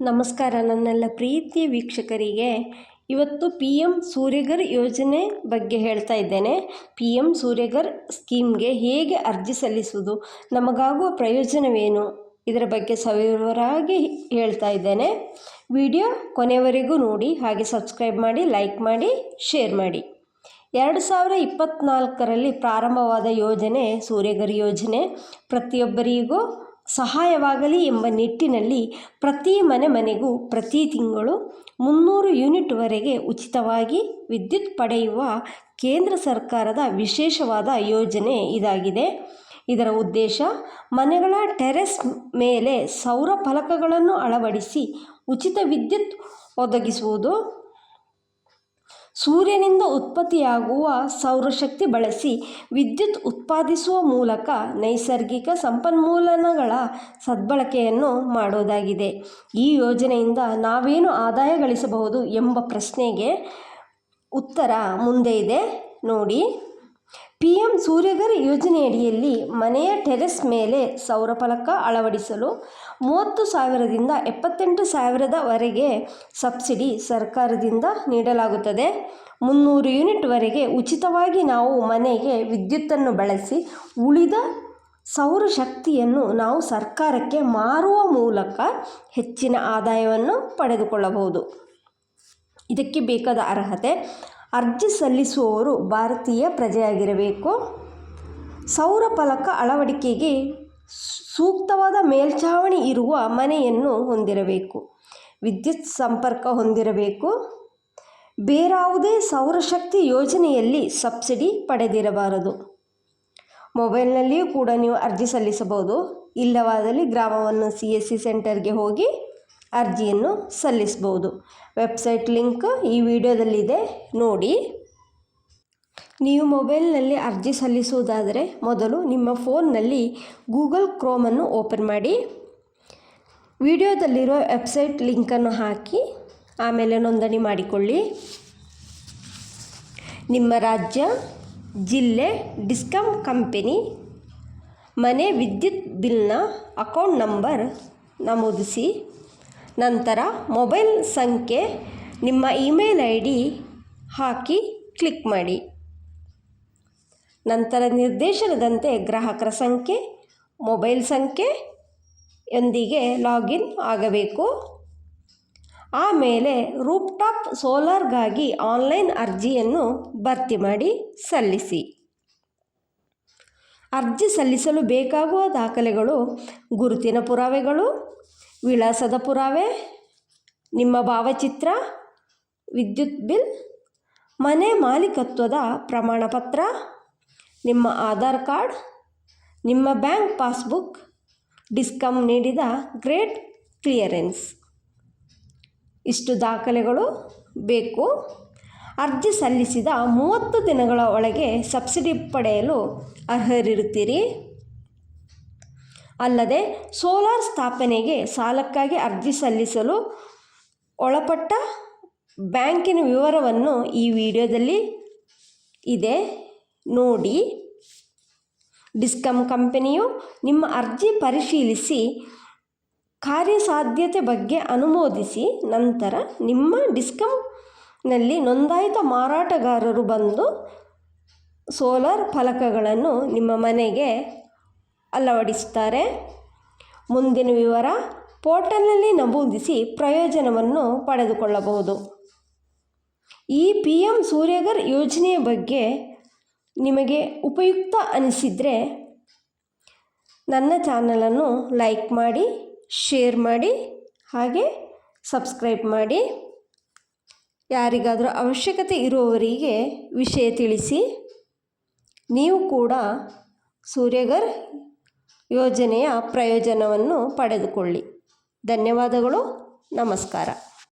ನಮಸ್ಕಾರ ನನ್ನೆಲ್ಲ ಪ್ರೀತಿ ವೀಕ್ಷಕರಿಗೆ. ಇವತ್ತು ಪಿ ಎಂ ಸೂರ್ಯಗರ್ ಯೋಜನೆ ಬಗ್ಗೆ ಹೇಳ್ತಾ ಇದ್ದೇನೆ. ಪಿ ಎಂ ಸೂರ್ಯಗರ್ ಸ್ಕೀಮ್ಗೆ ಹೇಗೆ ಅರ್ಜಿ ಸಲ್ಲಿಸುವುದು, ನಮಗಾಗುವ ಪ್ರಯೋಜನವೇನು, ಇದರ ಬಗ್ಗೆ ಸವಿವರವಾಗಿ ಹೇಳ್ತಾ ಇದ್ದೇನೆ. ವಿಡಿಯೋ ಕೊನೆಯವರೆಗೂ ನೋಡಿ, ಹಾಗೆ ಸಬ್ಸ್ಕ್ರೈಬ್ ಮಾಡಿ, ಲೈಕ್ ಮಾಡಿ, ಶೇರ್ ಮಾಡಿ. ಎರಡು ಸಾವಿರ ಇಪ್ಪತ್ತ್ನಾಲ್ಕರಲ್ಲಿ ಪ್ರಾರಂಭವಾದ ಯೋಜನೆ ಸೂರ್ಯಗರ್ ಯೋಜನೆ. ಪ್ರತಿಯೊಬ್ಬರಿಗೂ ಸಹಾಯವಾಗಲಿ ಎಂಬ ನಿಟ್ಟಿನಲ್ಲಿ ಪ್ರತಿ ಮನೆ ಮನೆಗೂ ಪ್ರತಿ ತಿಂಗಳು ಮುನ್ನೂರು ಯೂನಿಟ್ವರೆಗೆ ಉಚಿತವಾಗಿ ವಿದ್ಯುತ್ ಪಡೆಯುವ ಕೇಂದ್ರ ಸರ್ಕಾರದ ವಿಶೇಷವಾದ ಯೋಜನೆ ಇದಾಗಿದೆ. ಇದರ ಉದ್ದೇಶ ಮನೆಗಳ ಟೆರೆಸ್ ಮೇಲೆ ಸೌರ ಫಲಕಗಳನ್ನು ಅಳವಡಿಸಿ ಉಚಿತ ವಿದ್ಯುತ್ ಒದಗಿಸುವುದು. ಸೂರ್ಯನಿಂದ ಉತ್ಪತ್ತಿಯಾಗುವ ಸೌರಶಕ್ತಿ ಬಳಸಿ ವಿದ್ಯುತ್ ಉತ್ಪಾದಿಸುವ ಮೂಲಕ ನೈಸರ್ಗಿಕ ಸಂಪನ್ಮೂಲಗಳ ಸದ್ಬಳಕೆಯನ್ನು ಮಾಡುವುದಾಗಿದೆ ಈ ಯೋಜನೆಯಿಂದ ನಾವೇನು ಆದಾಯ ಗಳಿಸಬಹುದು ಎಂಬ ಪ್ರಶ್ನೆಗೆ ಉತ್ತರ ಮುಂದೆ ಇದೆ. ನೋಡಿ. ಪಿ ಎಂ ಸೂರ್ಯಘರ್ ಯೋಜನೆಯಡಿಯಲ್ಲಿ ಮನೆಯ ಟೆರೆಸ್ ಮೇಲೆ ಸೌರ ಫಲಕ ಅಳವಡಿಸಲು ಮೂವತ್ತು ಸಾವಿರದಿಂದ ಎಪ್ಪತ್ತೆಂಟು ಸಾವಿರದವರೆಗೆ ಸಬ್ಸಿಡಿ ಸರ್ಕಾರದಿಂದ ನೀಡಲಾಗುತ್ತದೆ. ಮುನ್ನೂರು ಯೂನಿಟ್ವರೆಗೆ ಉಚಿತವಾಗಿ ನಾವು ಮನೆಗೆ ವಿದ್ಯುತ್ತನ್ನು ಬಳಸಿ ಉಳಿದ ಸೌರಶಕ್ತಿಯನ್ನು ನಾವು ಸರ್ಕಾರಕ್ಕೆ ಮಾರುವ ಮೂಲಕ ಹೆಚ್ಚಿನ ಆದಾಯವನ್ನು ಪಡೆದುಕೊಳ್ಳಬಹುದು. ಇದಕ್ಕೆ ಬೇಕಾದ ಅರ್ಹತೆ ಅರ್ಜಿ ಸಲ್ಲಿಸುವವರು ಭಾರತೀಯ ಪ್ರಜೆಯಾಗಿರಬೇಕು. ಸೌರ ಫಲಕ ಅಳವಡಿಕೆಗೆ ಸೂಕ್ತವಾದ ಮೇಲ್ಛಾವಣಿ ಇರುವ ಮನೆಯನ್ನು ಹೊಂದಿರಬೇಕು. ವಿದ್ಯುತ್ ಸಂಪರ್ಕ ಹೊಂದಿರಬೇಕು. ಬೇರಾವುದೇ ಸೌರಶಕ್ತಿ ಯೋಜನೆಯಲ್ಲಿ ಸಬ್ಸಿಡಿ ಪಡೆದಿರಬಾರದು. ಮೊಬೈಲ್ನಲ್ಲಿಯೂ ಕೂಡ ನೀವು ಅರ್ಜಿ ಸಲ್ಲಿಸಬಹುದು. ಇಲ್ಲವಾದಲ್ಲಿ ಗ್ರಾಮವನ್ನು ಸಿ ಎಸ್ ಸಿ ಸೆಂಟರ್ಗೆ ಹೋಗಿ ಅರ್ಜಿಯನ್ನು ಸಲ್ಲಿಸ್ಬೋದು ವೆಬ್ಸೈಟ್ ಲಿಂಕ್ ಈ ವಿಡಿಯೋದಲ್ಲಿದೆ. ನೋಡಿ. ನೀವು ಮೊಬೈಲ್ನಲ್ಲಿ ಅರ್ಜಿ ಸಲ್ಲಿಸುವುದಾದರೆ ಮೊದಲು ನಿಮ್ಮ ಫೋನ್ನಲ್ಲಿ ಗೂಗಲ್ ಕ್ರೋಮನ್ನು ಓಪನ್ ಮಾಡಿ. ವಿಡಿಯೋದಲ್ಲಿರೋ ವೆಬ್ಸೈಟ್ ಲಿಂಕನ್ನು ಹಾಕಿ. ಆಮೇಲೆ ನೋಂದಣಿ ಮಾಡಿಕೊಳ್ಳಿ. ನಿಮ್ಮ ರಾಜ್ಯ, ಜಿಲ್ಲೆ ಡಿಸ್ಕಮ್ ಕಂಪೆನಿ, ಮನೆ ವಿದ್ಯುತ್ ಬಿಲ್ನ ಅಕೌಂಟ್ ನಂಬರ್ ನಮೂದಿಸಿ. ನಂತರ ಮೊಬೈಲ್ ಸಂಖ್ಯೆ ನಿಮ್ಮ ಇಮೇಲ್ ಐ ಡಿ ಹಾಕಿ ಕ್ಲಿಕ್ ಮಾಡಿ. ನಂತರ ನಿರ್ದೇಶನದಂತೆ ಗ್ರಾಹಕರ ಸಂಖ್ಯೆ, ಮೊಬೈಲ್ ಸಂಖ್ಯೆ ಯೊಂದಿಗೆ ಲಾಗಿನ್ ಆಗಬೇಕು. ಆಮೇಲೆ ರೂಪ್ಟಾಪ್ ಸೋಲಾರ್ಗಾಗಿ ಆನ್ಲೈನ್ ಅರ್ಜಿಯನ್ನು ಭರ್ತಿ ಮಾಡಿ ಸಲ್ಲಿಸಿ. ಅರ್ಜಿ ಸಲ್ಲಿಸಲು ಬೇಕಾಗುವ ದಾಖಲೆಗಳು, ಗುರುತಿನ ಪುರಾವೆಗಳು ವಿಳಾಸದ ಪುರಾವೆ, ನಿಮ್ಮ ಭಾವಚಿತ್ರ, ವಿದ್ಯುತ್ ಬಿಲ್, ಮನೆ ಮಾಲೀಕತ್ವದ ಪ್ರಮಾಣಪತ್ರ, ನಿಮ್ಮ ಆಧಾರ್ ಕಾರ್ಡ್, ನಿಮ್ಮ ಬ್ಯಾಂಕ್ ಪಾಸ್ಬುಕ್ ಡಿಸ್ಕಮ್ ನೀಡಿದ ಗ್ರೇಟ್ ಕ್ಲಿಯರೆನ್ಸ್. ಇಷ್ಟು ದಾಖಲೆಗಳು ಬೇಕು. ಅರ್ಜಿ ಸಲ್ಲಿಸಿದ ಮೂವತ್ತು ದಿನಗಳ ಒಳಗೆ ಸಬ್ಸಿಡಿ ಪಡೆಯಲು ಅರ್ಹರಿರುತ್ತೀರಿ. ಅಲ್ಲದೆ ಸೋಲಾರ್ ಸ್ಥಾಪನೆಗೆ ಸಾಲಕ್ಕಾಗಿ ಅರ್ಜಿ ಸಲ್ಲಿಸಲು ಒಳಪಟ್ಟ ಬ್ಯಾಂಕಿನ ವಿವರವನ್ನು ಈ ವಿಡಿಯೋದಲ್ಲಿ ಇದೆ. ನೋಡಿ. ಡಿಸ್ಕಮ್ ಕಂಪನಿಯು ನಿಮ್ಮ ಅರ್ಜಿ ಪರಿಶೀಲಿಸಿ ಕಾರ್ಯಸಾಧ್ಯತೆ ಬಗ್ಗೆ ಅನುಮೋದಿಸಿ ನಂತರ ನಿಮ್ಮ ಡಿಸ್ಕಮ್ನಲ್ಲಿ ನೋಂದಾಯಿತ ಮಾರಾಟಗಾರರು ಬಂದು ಸೋಲಾರ್ ಫಲಕಗಳನ್ನು ನಿಮ್ಮ ಮನೆಗೆ ಅಳವಡಿಸುತ್ತಾರೆ. ಮುಂದಿನ ವಿವರ, ಪೋರ್ಟಲ್ನಲ್ಲಿ ನಮೂದಿಸಿ ಪ್ರಯೋಜನವನ್ನು ಪಡೆದುಕೊಳ್ಳಬಹುದು. ಈ ಪಿ ಎಂ ಸೂರ್ಯಗರ್ ಯೋಜನೆಯ ಬಗ್ಗೆ ನಿಮಗೆ ಉಪಯುಕ್ತ ಅನಿಸಿದರೆ ನನ್ನ ಚಾನಲನ್ನು ಲೈಕ್ ಮಾಡಿ, ಶೇರ್ ಮಾಡಿ, ಹಾಗೆ ಸಬ್ಸ್ಕ್ರೈಬ್ ಮಾಡಿ. ಯಾರಿಗಾದರೂ ಅವಶ್ಯಕತೆ ಇರುವವರಿಗೆ ವಿಷಯ ತಿಳಿಸಿ. ನೀವು ಕೂಡ ಸೂರ್ಯಘರ್ ಯೋಜನೆಯ ಪ್ರಯೋಜನವನ್ನು ಪಡೆದುಕೊಳ್ಳಿ. ಧನ್ಯವಾದಗಳು. ನಮಸ್ಕಾರ.